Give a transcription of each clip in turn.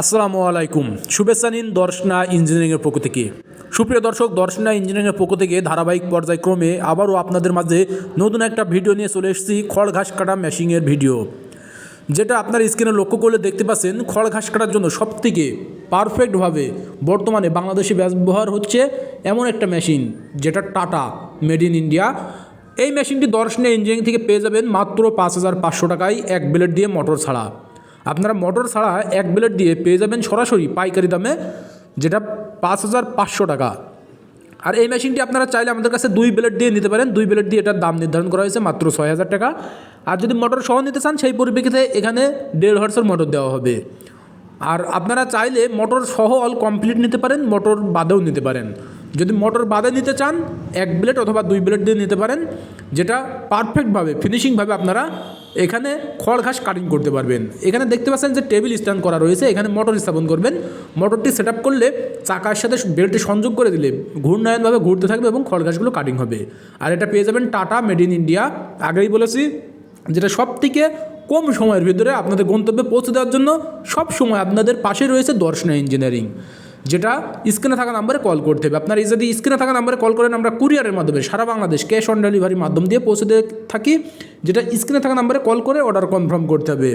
আসসালামু আলাইকুম। শুভেচ্ছা নিন দর্শনা ইঞ্জিনিয়ারিংয়ের পক্ষ থেকে। সুপ্রিয় দর্শক, দর্শনা ইঞ্জিনিয়ারিংয়ের পক্ষ থেকে ধারাবাহিক পর্যায়ক্রমে আবারও আপনাদের মাঝে নতুন একটা ভিডিও নিয়ে চলে এসেছি খড় ঘাস কাটা মেশিনের ভিডিও। যেটা আপনার স্ক্রিনে লক্ষ্য করলে দেখতে পাচ্ছেন খড় ঘাস কাটার জন্য সবথেকে পারফেক্টভাবে বর্তমানে বাংলাদেশে ব্যবহার হচ্ছে এমন একটা মেশিন, যেটা টাটা, মেড ইন ইন্ডিয়া। এই মেশিনটি দর্শনা ইঞ্জিনিয়ারিং থেকে পেয়ে যাবেন মাত্র পাঁচ হাজার পাঁচশো টাকায় এক ব্লেড দিয়ে মোটর ছাড়া। আপনারা মোটর ছাড়া এক ব্লেড দিয়ে পেয়ে যাবেন সরাসরি পাইকারি দামে, যেটা পাঁচ হাজার পাঁচশো টাকা। আর এই মেশিনটি আপনারা চাইলে আমাদের কাছে দুই ব্লেড দিয়ে নিতে পারেন। দুই ব্লেড দিয়ে এটার দাম নির্ধারণ করা হয়েছে মাত্র ছয় হাজার টাকা। আর যদি মোটর সহ নিতে চান, সেই পরিপ্রেক্ষিতে এখানে দেড় হর্সের মোটর দেওয়া হবে। আর আপনারা চাইলে মোটর সহ অল কমপ্লিট নিতে পারেন, মোটর বাদেও নিতে পারেন। যদি মোটর বাদে নিতে চান, এক ব্লেড অথবা দুই ব্লেড দিয়ে নিতে পারেন, যেটা পারফেক্টভাবে ফিনিশিংভাবে আপনারা এখানে খড় ঘাস কাটিং করতে পারবেন। এখানে দেখতে পাচ্ছেন যে টেবিল স্ট্যান্ড করা রয়েছে, এখানে মোটর স্থাপন করবেন। মোটরটি সেট করলে চাকার সাথে বেল্টটি সংযোগ করে দিলে ঘূর্ণায়নভাবে ঘুরতে থাকবে এবং খড় ঘাসগুলো কাটিং হবে। আর এটা পেয়ে যাবেন টাটা মেড ইন ইন্ডিয়া আগেই বলেছি যেটা সব থেকে কম সময়ের ভিতরে আপনাদের গন্তব্যে পৌঁছে দেওয়ার জন্য সব সময় আপনাদের পাশে রয়েছে দর্শনা ইঞ্জিনিয়ারিং যেটা স্ক্রিনে থাকা নাম্বারে কল করতে হবে। আপনার এই যদি স্ক্রিনে থাকা নাম্বারে কল করেন, আমরা কুরিয়ারের মাধ্যমে, সারা বাংলাদেশ ক্যাশ অন ডেলিভারির মাধ্যম দিয়ে পৌঁছে দিয়ে থাকি। যেটা স্ক্রিনে থাকা নাম্বারে কল করে অর্ডার কনফার্ম করতে হবে।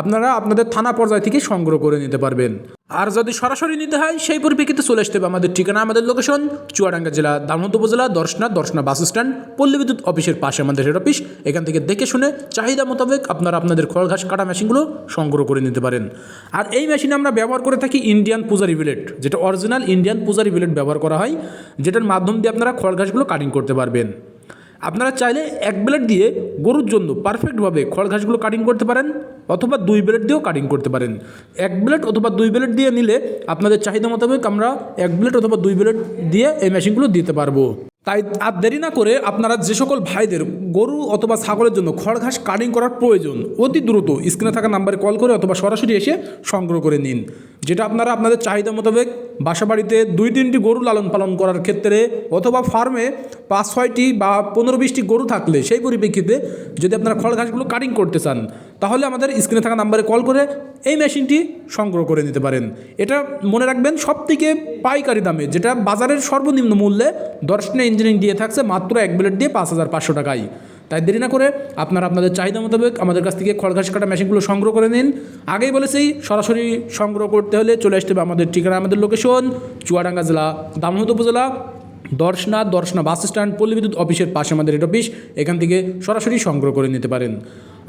আপনারা আপনাদের থানা পর্যায় থেকে সংগ্রহ করে নিতে পারবেন। আর যদি সরাসরি নিতে হয়, সেই পরিপ্রেক্ষিতে চলে আসতে হবে আমাদের ঠিকানা, আমাদের লোকেশন চুয়াডাঙ্গা জেলা দামোদ উপজেলা, দর্শনা দর্শনা বাস স্ট্যান্ড পল্লী বিদ্যুৎ অফিসের পাশে আমাদের হেড অফিস এখান থেকে দেখে শুনে চাহিদা মোতাবেক আপনারা আপনাদের খড় ঘাস কাটা মেশিনগুলো সংগ্রহ করে নিতে পারেন। আর এই মেশিনে আমরা ব্যবহার করে থাকি ইন্ডিয়ান পূজারি বিলেট যেটা অরিজিনাল ইন্ডিয়ান পূজারি বিলেট ব্যবহার করা হয়, যেটার মাধ্যম দিয়ে আপনারা খড় ঘাসগুলো কাটিং করতে পারবেন। আপনারা চাইলে এক ব্লেড দিয়ে গরুর জন্য পারফেক্টভাবে খড় ঘাসগুলো কাটিং করতে পারেন, অথবা দুই ব্লেড দিয়েও কাটিং করতে পারেন। এক ব্লেড অথবা দুই ব্লেড দিয়ে নিলে আপনাদের চাহিদা মোতাবেক আমরা এক ব্লেড অথবা দুই ব্লেড দিয়ে এই মেশিনগুলো দিতে পারব। তাই আর দেরি না করে আপনারা যে সকল ভাইদের গরু অথবা ছাগলের জন্য খড় ঘাস কাটিং করার প্রয়োজন, অতি দ্রুত স্ক্রিনে থাকা নাম্বারে কল করে অথবা সরাসরি এসে সংগ্রহ করে নিন। যেটা আপনারা আপনাদের চাহিদা মোতাবেক বাসা বাড়িতে দুই তিনটি গরু লালন পালন করার ক্ষেত্রে অথবা ফার্মে পাঁচ ছয়টি বা পনেরো বিশটি গরু থাকলে সেই পরিপ্রেক্ষিতে যদি আপনারা খড় ঘাসগুলো কাটিং করতে চান তাহলে আমাদের স্ক্রিনে থাকা নাম্বারে কল করে এই মেশিনটি সংগ্রহ করে নিতে পারেন। এটা মনে রাখবেন সব থেকে পাইকারি দামে, যেটা বাজারের সর্বনিম্ন মূল্যে দর্শনে ইঞ্জিনিয়ারিং দিয়ে থাকছে মাত্র এক ব্লেড দিয়ে পাঁচ হাজার পাঁচশো টাকায়। তাই দেরি না করে আপনারা আপনাদের চাহিদা মোতাবেক আমাদের কাছ থেকে খড় ঘাস কাটা মেশিনগুলো সংগ্রহ করে নিন। আগেই বলেছি, সরাসরি সংগ্রহ করতে হলে চলে আসতে হবে আমাদের ঠিকানা, আমাদের লোকেশন চুয়াডাঙ্গা জেলা দামোহদ উপজেলা দর্শনা দর্শনা বাস স্ট্যান্ড, পল্লী বিদ্যুৎ অফিসের পাশে আমাদের হেড অফিস এখান থেকে সরাসরি সংগ্রহ করে নিতে পারেন।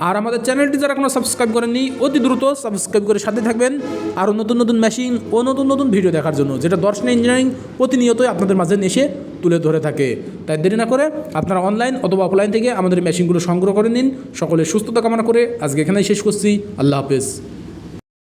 আর আমাদের চ্যানেলটি যারা এখনও সাবস্ক্রাইব করেননি, অতি দ্রুত সাবস্ক্রাইব করে সাথে থাকবেন। আরও নতুন নতুন মেশিন ও নতুন নতুন ভিডিও দেখার জন্য, যেটা দর্শনা ইঞ্জিনিয়ারিং প্রতিনিয়তই আপনাদের মাঝে এসে তুলে ধরে থাকে। তাই দেরি না করে আপনারা অনলাইন অথবা অফলাইন থেকে আমাদের মেশিনগুলো সংগ্রহ করে নিন। সকলে সুস্থতা কামনা করে আজকে এখানেই শেষ করছি। আল্লাহ হাফেজ।